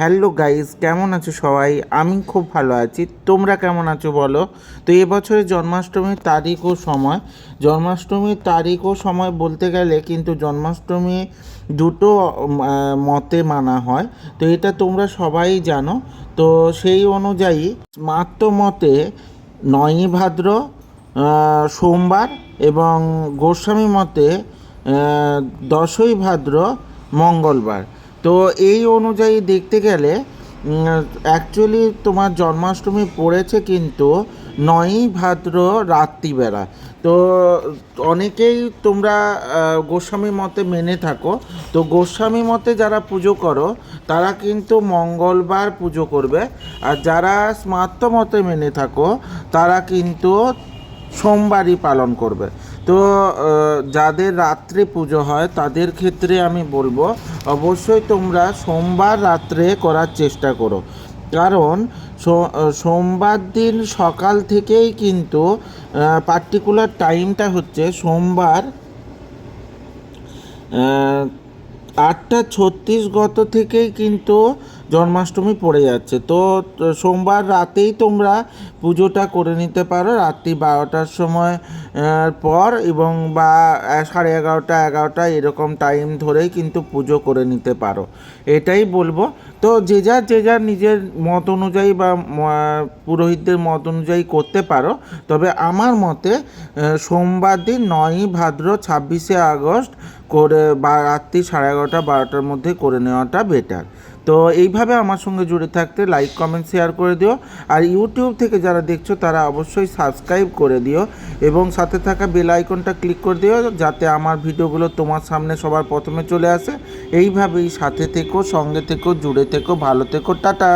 Hello guys, কেমন আছো সবাই? আমি খুব ভালো আছি। তোমরা কেমন আছো বলো? তো এবছরে জন্মাষ্টমীর তারিখ ও সময়। জন্মাষ্টমীর তারিখ ও সময় বলতে গেলে কিন্তু জন্মাষ্টমী দুটো মতে মানা হয়। তো এটা তোমরা সবাই জানো। তো সেই অনুযায়ী স্মার্ত মতে নয়ই ভাদ্র সোমবার এবং গোস্বামী মতে দশই ভাদ্র মঙ্গলবার। তো এই অনুযায়ী দেখতে গেলে অ্যাকচুয়ালি তোমার জন্মাষ্টমী পড়েছে কিন্তু নয়ই ভাদ্র রাত্রিবেলা। তো অনেকেই তোমরা গোস্বামী মতে মেনে থাকো। তো গোস্বামী মতে যারা পুজো করো, তারা কিন্তু মঙ্গলবার পুজো করবে। আর যারা স্মার্ত মতে মেনে থাকো, তারা কিন্তু সোমবারই পালন করবে। তো যাদের রাত্রে পুজো হয় তাদের ক্ষেত্রে আমি বলব, অবশ্যই তোমরা সোমবার রাত্রে করার চেষ্টা করো। কারণ সোমবার দিন সকাল থেকেই কিন্তু পার্টিকুলার টাইমটা হচ্ছে সোমবার আটটা ছত্রিশ গত থেকেই কিন্তু জন্মাষ্টমী পড়ে যাচ্ছে। তো সোমবার রাতেই তোমরা পুজোটা করে নিতে পারো। রাত্রি বারোটার সময় পর এবং বা সাড়ে এগারোটা এগারোটা এরকম টাইম ধরেই কিন্তু পুজো করে নিতে পারো। এটাই বলব। তো যে যার যে যার নিজের মত অনুযায়ী বা পুরোহিতদের মত অনুযায়ী করতে পারো। তবে আমার মতে সোমবার দিন নয়ই ভাদ্র ছাব্বিশে আগস্ট করে বা, রাত্রি সাড়ে এগারোটা, বারোটার মধ্যে করে নেওয়াটা বেটার তো এইভাবে আমার সঙ্গে জুড়ে থাকতে লাইক কমেন্ট শেয়ার করে দিও। আর ইউটিউব থেকে যারা দেখছ, তারা অবশ্যই সাবস্ক্রাইব করে দিও এবং সাথে থাকা বেল আইকনটা ক্লিক করে দিও, যাতে আমার ভিডিওগুলো তোমার সামনে সবার প্রথমে চলে আসে। এইভাবেই সাথে থেকো, সঙ্গে থেকো, জুড়ে থেকো, ভালো থেকো, টাটা।